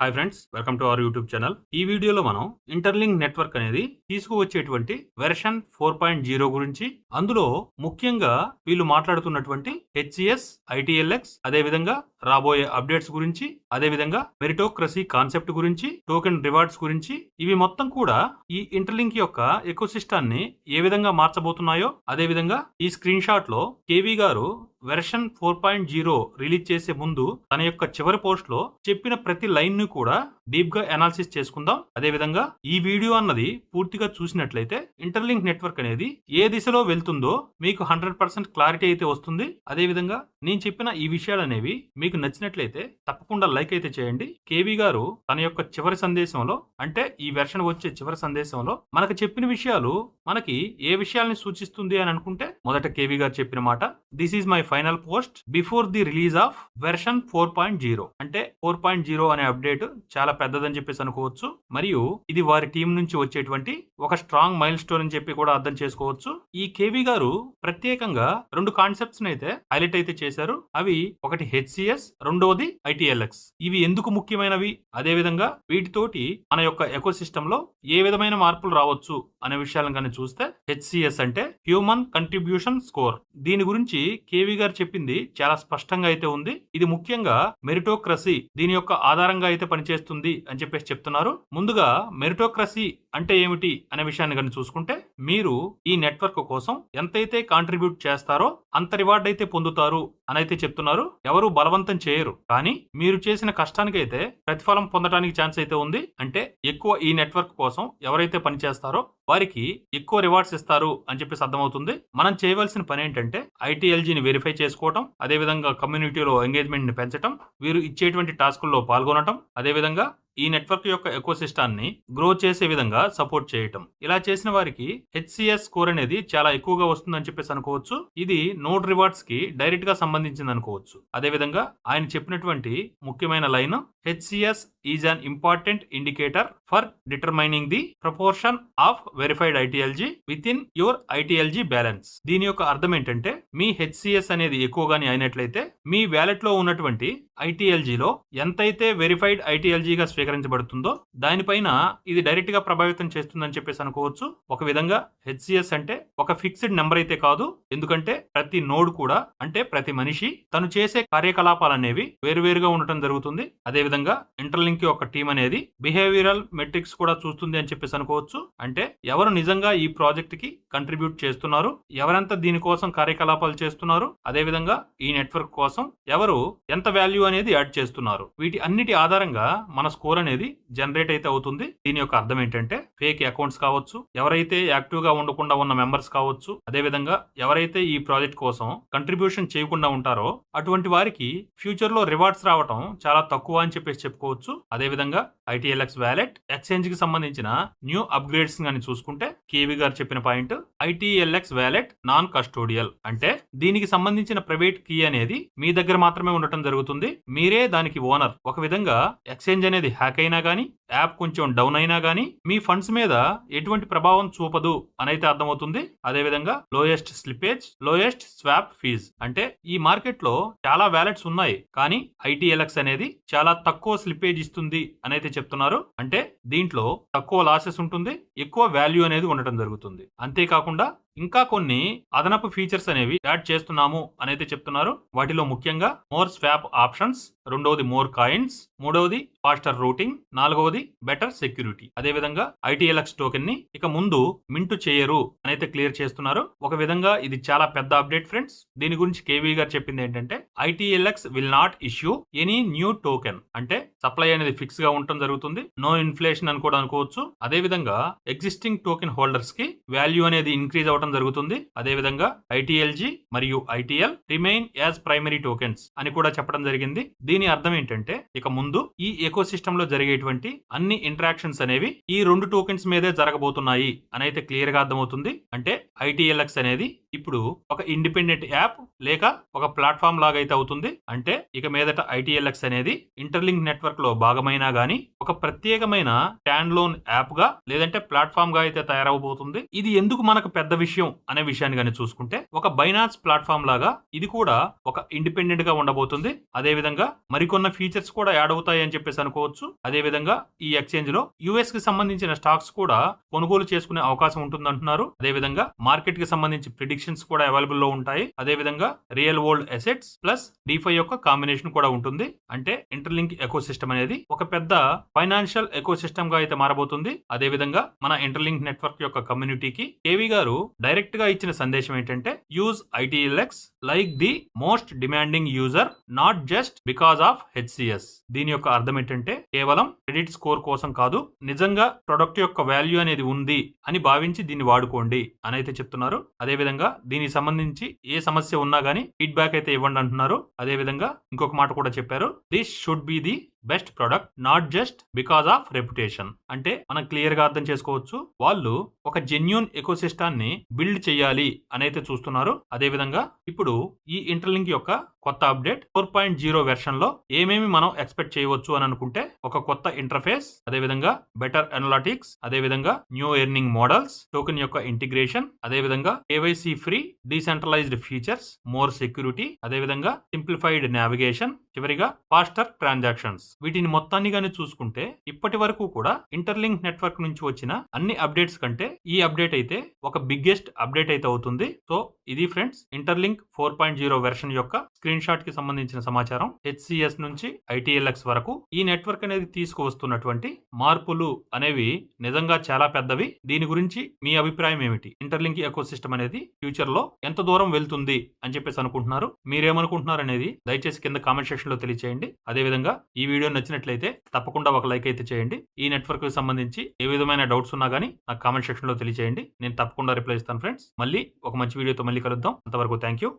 Hi friends welcome to our YouTube channel ఈ వీడియోలో మనం ఇంటర్లింక్ నెట్వర్క్ అనేది తీసుకువచ్చేటువంటి వెర్షన్ ఫోర్ పాయింట్ జీరో గురించి అందులో ముఖ్యంగా వీళ్ళు మాట్లాడుతున్నటువంటి హెచ్సిఎస్ ఐటీఎల్ఎక్స్ అదేవిధంగా రాబోయే అప్డేట్స్ గురించి అదేవిధంగా మెరిటోక్రసీ కాన్సెప్ట్ గురించి టోకెన్ రివార్డ్స్ గురించి ఇవి మొత్తం కూడా ఈ ఇంటర్లింక్ యొక్క ఎకోసిస్టాన్ని ఏ విధంగా మార్చబోతున్నాయో అదేవిధంగా ఈ స్క్రీన్ షాట్లో KV garu version four point zero release చేసే ముందు తన యొక్క చివరి పోస్ట్లో చెప్పిన ప్రతి లైన్ను కూడా డీప్గా అనాలిసిస్ చేసుకుందాం. అదే విధంగా ఈ వీడియో అన్నది పూర్తిగా చూసినట్లయితే ఇంటర్లింక్ నెట్వర్క్ అనేది ఏ దిశలో వెళ్తుందో మీకు హండ్రెడ్ పర్సెంట్ క్లారిటీ అయితే వస్తుంది. అదే విధంగా నేను చెప్పిన ఈ విషయాలు అనేవి మీకు నచ్చినట్లయితే తప్పకుండా లైక్ అయితే చేయండి. కేవీ గారు తన యొక్క చివరి సందేశంలో అంటే ఈ వెర్షన్ వచ్చే చివరి సందేశంలో మనకు చెప్పిన విషయాలు మనకి ఏ విషయాల్ని సూచిస్తుంది అని అనుకుంటే మొదట కేవీ గారు చెప్పిన మాట this is my final post before the release of version four point zero అంటే ఫోర్ పాయింట్ జీరో అనే అప్డేట్ చాలా పెద్దదని చెప్పేసి అనుకోవచ్చు. మరియు ఇది వారి టీం నుంచి వచ్చేటువంటి ఒక స్ట్రాంగ్ మైల్ స్టోన్ అని చెప్పి కూడా అర్థం చేసుకోవచ్చు. ఈ కేవీ గారు ప్రత్యేకంగా రెండు కాన్సెప్ట్స్ అయితే హైలైట్ అయితే చేశారు. అవి ఒకటి హెచ్సిఎస్ రెండవది ఐటీఎల్ఎక్స్ ఇవి ఎందుకు ముఖ్యమైనవి? అదే విధంగా వీటితోటి మన యొక్క ఎకోసిస్టమ్లో ఏ విధమైన మార్పులు రావచ్చు అనే విషయాలను కానీ చూస్తే హెచ్సిఎస్ అంటే హ్యూమన్ కంట్రిబ్యూషన్ స్కోర్ దీని గురించి కేవీ గారు చెప్పింది చాలా స్పష్టంగా అయితే ఉంది. ఇది ముఖ్యంగా మెరిటోక్రసీ దీని యొక్క ఆధారంగా అయితే పనిచేస్తుంది అని చెప్పేసి చెప్తున్నారు. ముందుగా మెరిటోక్రసీ అంటే ఏమిటి అనే విషయాన్ని కానీ చూసుకుంటే మీరు ఈ నెట్వర్క్ కోసం ఎంతైతే కాంట్రిబ్యూట్ చేస్తారో అంత రివార్డ్ అయితే పొందుతారు అని అయితే చెప్తున్నారు. ఎవరు బలవంతం చేయరు. కానీ మీరు చేసిన కష్టానికైతే ప్రతిఫలం పొందడానికి ఛాన్స్ అయితే ఉంది. అంటే ఎక్కువ ఈ నెట్వర్క్ కోసం ఎవరైతే పనిచేస్తారో వారికి ఎక్కువ రివార్డ్స్ ఇస్తారు అని చెప్పేసి అర్థమవుతుంది. మనం చేయవలసిన పని ఏంటంటే ఐటీఎల్జీని వెరిఫై చేసుకోవటం అదే విధంగా కమ్యూనిటీలో ఎంగేజ్మెంట్ని పెంచడం వీరు ఇచ్చేటువంటి టాస్కుల్లో పాల్గొనటం అదే విధంగా ఈ నెట్వర్క్ యొక్క ఎకోసిస్టాన్ని గ్రో చేసే విధంగా సపోర్ట్ చేయటం. ఇలా చేసిన వారికి హెచ్సిఎస్ స్కోర్ అనేది చాలా ఎక్కువగా వస్తుందని చెప్పేసి అనుకోవచ్చు. ఇది నోడ్ రివార్డ్స్కి డైరెక్ట్గా సంబంధించింది అనుకోవచ్చు. అదే విధంగా ఆయన చెప్పినటువంటి ముఖ్యమైన line HCS is an important indicator for determining the proportion of verified ITLG within your ITLG balance. దీని యొక్క అర్థం ఏంటంటే మీ హెచ్సిఎస్ అనేది ఎక్కువగానే అయినట్లయితే మీ వ్యాలెట్లో ఉన్నటువంటి ఐటీఎల్జీలో ఎంతైతే వెరిఫైడ్ ఐటీఎల్జీగా స్వీకరించబడుతుందో దానిపైన ఇది డైరెక్ట్గా ప్రభావితం చేస్తుందని చెప్పేసి అనుకోవచ్చు. ఒక విధంగా హెచ్సిఎస్ అంటే ఒక ఫిక్స్డ్ నెంబర్ అయితే కాదు. ఎందుకంటే ప్రతి నోడ్ కూడా అంటే ప్రతి మనిషి తను చేసే కార్యకలాపాలు అనేవి వేరువేరుగా ఉండటం జరుగుతుంది. అదే విధంగా ఇంటర్లింక్ యొక్క టీం అనేది బిహేవియరల్ మెట్రిక్స్ కూడా చూస్తుంది అని చెప్పేసి అనుకోవచ్చు. అంటే ఎవరు నిజంగా ఈ ప్రాజెక్ట్కి కంట్రిబ్యూట్ చేస్తున్నారు? ఎవరంతా దీనికోసం కార్యకలాపాలు చేస్తున్నారు? అదే విధంగా ఈ నెట్వర్క్ కోసం ఎవరు ఎంత వాల్యూ అనేది యాడ్ చేస్తున్నారు? వీటి అన్నిటి ఆధారంగా మన స్కోర్ అనేది జనరేట్ అయితే అవుతుంది. దీని యొక్క అర్థం ఏంటంటే ఫేక్ అకౌంట్స్ కావచ్చు ఎవరైతే యాక్టివ్గా ఉండకుండా ఉన్న మెంబర్స్ కావచ్చు అదే విధంగా ఎవరైతే ఈ ప్రాజెక్ట్ కోసం కంట్రిబ్యూషన్ చేయకుండా ఉంటారో అటువంటి వారికి ఫ్యూచర్లో రివార్డ్స్ రావటం చాలా తక్కువ అని చెప్పేసి చెప్పుకోవచ్చు. అదే విధంగా ఐటీఎల్ఎక్స్ వ్యాలెట్ ఎక్స్చేంజ్కి సంబంధించిన న్యూ అప్గ్రేడ్స్ కానీ చూసుకుంటే కేవీ గారు చెప్పిన point ITLX wallet non custodial అంటే దీనికి సంబంధించిన ప్రైవేట్ కీ అనేది మీ దగ్గర మాత్రమే ఉండటం జరుగుతుంది. మీరే దానికి ఓనర్ ఒక విధంగా ఎక్స్చేంజ్ అనేది హ్యాక్ అయినా కానీ యాప్ కొంచెం డౌన్ అయినా కానీ మీ ఫండ్స్ మీద ఎటువంటి ప్రభావం చూపదు అనైతే అర్థమవుతుంది. అదే విధంగా lowest slippage lowest swap fees అంటే ఈ మార్కెట్లో చాలా వ్యాలెట్స్ ఉన్నాయి కానీ ఐటీఎల్ఎక్స్ అనేది చాలా తక్కువ స్లిపేజ్ ఇస్తుంది అనైతే అయితే చెప్తున్నారు. అంటే దీంట్లో తక్కువ లాసెస్ ఉంటుంది ఎక్కువ వాల్యూ అనేది ఉండటం జరుగుతుంది. అంతేకాకుండా ఇంకా కొన్ని అదనపు ఫీచర్స్ అనేవి యాడ్ చేస్తున్నాము అనేది చెప్తున్నారు. వాటిలో ముఖ్యంగా మోర్ స్వాప్ ఆప్షన్స్ రెండవది మోర్ కాయిన్స్ మూడవది ఫాస్టర్ రూటింగ్ నాలుగవది బెటర్ సెక్యూరిటీ. అదే విధంగా ఐటీఎల్ఎక్స్ టోకెన్ని ఇక ముందు మింటు చేయరు అని అయితే క్లియర్ చేస్తున్నారు. ఒక విధంగా ఇది చాలా పెద్ద అప్డేట్ ఫ్రెండ్స్. దీని గురించి కేవీ గారు చెప్పింది ఏంటంటే ITLX will not issue any new token. అంటే సప్లై అనేది ఫిక్స్గా ఉండటం జరుగుతుంది. నో ఇన్ఫ్లేషన్ అని కూడా అనుకోవచ్చు. అదే విధంగా ఎగ్జిస్టింగ్ టోకెన్ హోల్డర్స్కి వాల్యూ అనేది ఇంక్రీజ్ అవడం జరుగుతుంది. అదే విధంగా ఐటీఎల్జీ మరియు ITL remain as primary tokens అని కూడా చెప్పడం జరిగింది. దీని అర్థం ఏంటంటే ఇక ముందు ఈ ఎకో సిస్టమ్లో జరిగేటువంటి అన్ని ఇంటరాక్షన్స్ అనేవి ఈ రెండు టోకెన్స్ మీదే జరగబోతున్నాయి అని అయితే క్లియర్గా అర్థమవుతుంది. అంటే ఐటీఎల్ఎక్స్ అనేది ఇప్పుడు ఒక ఇండిపెండెంట్ యాప్ లేక ఒక ప్లాట్ఫామ్ లాగా అయితే అవుతుంది. అంటే ఇక మీదట ఐటీఎల్ఎక్స్ అనేది ఇంటర్లింక్ నెట్వర్క్లో భాగమైనా గానీ ఒక ప్రత్యేకమైన స్టాండ్ లోన్ యాప్గా లేదంటే ప్లాట్ఫామ్గా అయితే తయారవబోతుంది. ఇది ఎందుకు మనకు పెద్ద విషయం అనే విషయాన్ని కానీ చూసుకుంటే ఒక బైనాన్స్ ప్లాట్ఫామ్ లాగా ఇది కూడా ఒక ఇండిపెండెంట్గా ఉండబోతుంది. అదే విధంగా మరికొన్న ఫీచర్స్ కూడా యాడ్ అవుతాయి అని చెప్పేసి అనుకోవచ్చు. అదే విధంగా ఈ ఎక్స్చేంజ్లో యుఎస్కి సంబంధించిన స్టాక్స్ కూడా కొనుగోలు చేసుకునే అవకాశం ఉంటుంది అంటున్నారు అదే విధంగా మార్కెట్కి సంబంధించి ప్రిడిక్షన్స్ కూడా అవైలబుల్లో ఉంటాయి. అదే విధంగా real world assets plus DeFi యొక్క కాంబినేషన్ కూడా ఉంటుంది. అంటే ఇంటర్లింక్ ఎకో సిస్టమ్ అనేది ఒక పెద్ద ఫైనాన్షియల్ ఎకో సిస్టమ్గా అయితే మారబోతుంది. అదే విధంగా మన ఇంటర్లింక్ నెట్వర్క్ యొక్క కమ్యూనిటీకి కేవీ గారు డైరెక్ట్గా ఇచ్చిన సందేశం ఏంటంటే use ITLX like the most demanding user not just because of HCS దీని యొక్క అర్థం ఏంటంటే కేవలం క్రెడిట్ స్కోర్ కోసం కాదు నిజంగా ప్రొడక్ట్ యొక్క వాల్యూ అనేది ఉంది అని భావించి దీన్ని వాడుకోండి అని అయితే చెప్తున్నారు. అదే విధంగా దీనికి సంబంధించి ఏ సమస్య ఉన్నా గానీ ఫీడ్బ్యాక్ అయితే ఇవ్వండి అంటున్నారు. అదే విధంగా ఇంకొక మాట కూడా చెప్పారు. This should be the best product not just because of reputation. అంటే మనం క్లియర్గా అర్థం చేసుకోవచ్చు వాళ్ళు ఒక జెన్యున్ ఎకోసిస్టాన్ని బిల్డ్ చేయాలి అని అయితే చూస్తున్నారు. అదే విధంగా ఇప్పుడు ఈ ఇంటర్లింక్ యొక్క కొత్త అప్డేట్ ఫోర్ పాయింట్ జీరో వెర్షన్లో ఏమేమి మనం ఎక్స్పెక్ట్ చేయవచ్చు అని అనుకుంటే ఒక కొత్త ఇంటర్ఫేస్ అదే విధంగా బెటర్ అనలాటిక్స్ అదే విధంగా న్యూ ఎర్నింగ్ మోడల్స్ టోకెన్ యొక్క ఇంటిగ్రేషన్ అదే విధంగా KYC free decentralized features more security అదే విధంగా సింప్లిఫైడ్ నావిగేషన్ చివరిగా ఫాస్టర్ ట్రాన్సాక్షన్స్. వీటిని మొత్తాన్ని గాని చూసుకుంటే ఇప్పటి వరకు కూడా ఇంటర్లింక్ నెట్వర్క్ నుంచి వచ్చిన అన్ని అప్డేట్స్ కంటే ఈ అప్డేట్ అయితే ఒక బిగ్గెస్ట్ అప్డేట్ అయితే అవుతుంది. సో ఇది friends interlink four point zero version యొక్క స్క్రీన్ షాట్కి సంబంధించిన సమాచారం హెచ్సిఎస్ నుంచి ఐటీఎల్ఎక్స్ వరకు ఈ నెట్వర్క్ అనేది తీసుకువస్తున్నటువంటి మార్పులు అనేవి నిజంగా చాలా పెద్దవి. దీని గురించి మీ అభిప్రాయం ఏమిటి? ఇంటర్లింక్ ఎకోసిస్టమ్ అనేది ఫ్యూచర్లో ఎంత దూరం వెళ్తుంది అని చెప్పేసి అనుకుంటున్నారు. మీరేమనుకుంటున్నారు అనేది దయచేసి కింద కామెంట్ సెక్షన్లో తెలియచేయండి. అదే విధంగా ఈ వీడియో నచ్చినట్లయితే తప్పకుండా ఒక లైక్ అయితే చేయండి. ఈ నెట్వర్క్కి సంబంధించి ఏ విధమైన డౌట్స్ ఉన్నా కానీ నాకు కామెంట్ సెక్షన్లో తెలియచేయండి. నేను తప్పకుండా రిప్లై ఇస్తాను ఫ్రెండ్స్. మళ్ళీ ఒక మంచి వీడియోతో మళ్ళీ కలుద్దాం. అంతవరకు థ్యాంక్ యూ